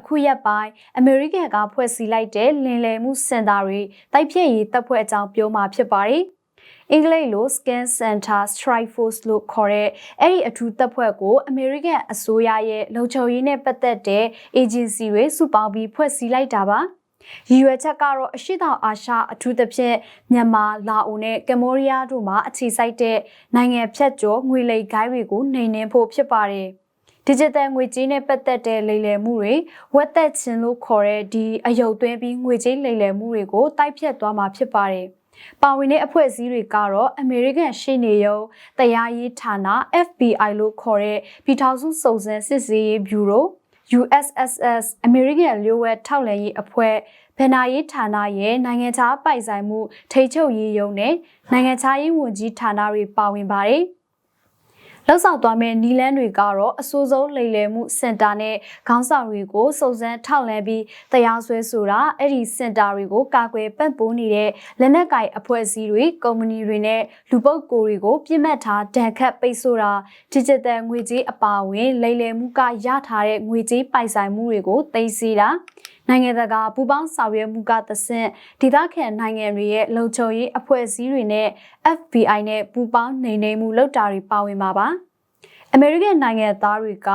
အခုရက်ပိုင်းအမေရိကန်ကဖွဲ့စည်းလိုက်တဲ့လင်လယ်မှုစင်တာတွေတိုက်ဖြည့်ရေးတပ်ဖွဲ့အကြောင်းပြောမှာဖြစ်ပါတယ်။အင်္ဂလိပ်လို Scan Center Strike Force လို့ခေါ်တဲ့အဲ့ဒီအထူးတပ်ဖွဲ့ကိုအမေရိကန်အစိုးရရဲ့လုံခြုံရေးနဲ့ပတ်သက်တဲ့ agency တွေစုပေါင်းပြီးဖွဲ့စည်းလိုက်တာပါ။ရည်ရွယ်ချက်ကတော့အရှိတောင်အာရှအထူးသဖြင့်မြန်မာ၊လာအိုနဲ့ကမ္ဘောဒီးယားတို့မှာအခြေစိုက်တဲ့နိုင်ငံဖြတ်ကျော်ငွေလိမ်ဂိုင်းတွေကိုနှိမ်နင်းဖို့ဖြစ်ပါတယ်။ digital ငွေကြေးနဲ့ပတ်သက်တဲ့လိမ်လည်မှုတွေဝက်သက်ခြင်းလို့ခေါ်တဲ့ဒီအယုတ်သွင်းပြီးငွေကြေးလိမ်လည်မှုတွေကိုတိုက်ဖြတ်သွားမှာဖြစ်ပါတယ်။ပါဝင်တဲ့အဖွဲ့အစည်းတွေကတော့အမေရိကန်ရှေ့နေရုံးတရားရေးဌာန FBI လို့ခေါ်တဲ့ပြည်ထောင်စုစုံစမ်းစစ်ဆေးရေးဘျူရို USSS အမေရိကန်လျို့ဝှက်ထောက်လှမ်းရေးအဖွဲ့ဗဏ္ဍာရေးဌာနရဲ့နိုင်ငံခြားပိုင်ဆိုင်မှုထိန်းချုပ်ရေးရုံးနဲ့နိုင်ငံခြားရေးဝန်ကြီးဌာနတွေပါဝင်ပါတယ်။ လောက်ဆောင်သွားမယ့်နီလန်းတွေကတော့အဆိုးဆုံးလိမ်လည်မှုစင်တာနဲ့ခေါင်းဆောင်တွေကိုစုံစမ်းထောက်လှမ်းပြီးတရားစွဲဆိုတာအဲ့ဒီစင်တာတွေကိုကာကွယ်ပံ့ပိုးနေတဲ့လက်နက်ကိုင်အဖွဲ့အစည်းတွေကုမ္ပဏီတွေနဲ့လူပုဂ္ဂိုလ်တွေကိုပြစ်မှတ်ထားဒဏ်ခတ်ပိတ်ဆို့တာ digital ငွေကြေးအပါအဝင်လိမ်လည်မှုကရထားတဲ့ငွေကြေးပိုင်ဆိုင်မှုတွေကိုသိမ်းဆည်းတာ နိုင်ငံတကာပူးပေါင်းဆောင်ရွက်မှုကသဆင့်ဒေသခံနိုင်ငံတွေရဲ့လုံခြုံရေးအဖွဲ့အစည်းတွေနဲ့ FBI နဲ့ပူးပေါင်းနေနေမှုလုပ်တာတွေပါဝင်ပါပါအမေရိကန်နိုင်ငံသားတွေက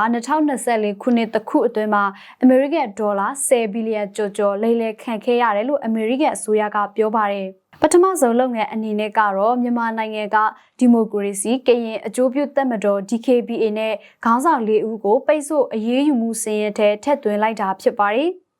2024ခုနှစ်တခုအတွင်းမှာအမေရိကန်ဒေါ်လာ10ဘီလီယံကျော်ကျော်လိမ်လည်ခံခဲ့ရတယ်လို့အမေရိကန်အစိုးရကပြောပါတယ်ပထမဆုံးလုပ်ငန်းအနေနဲ့ကတော့မြန်မာနိုင်ငံကဒီမိုကရေစီကရင်အကျိုးပြုသက်မတော် DKBA နဲ့ခေါင်းဆောင်၄ဦးကိုပိတ်ဆို့အရေးယူမှုစင်ရထဲထက်သွင်းလိုက်တာဖြစ်ပါတယ်။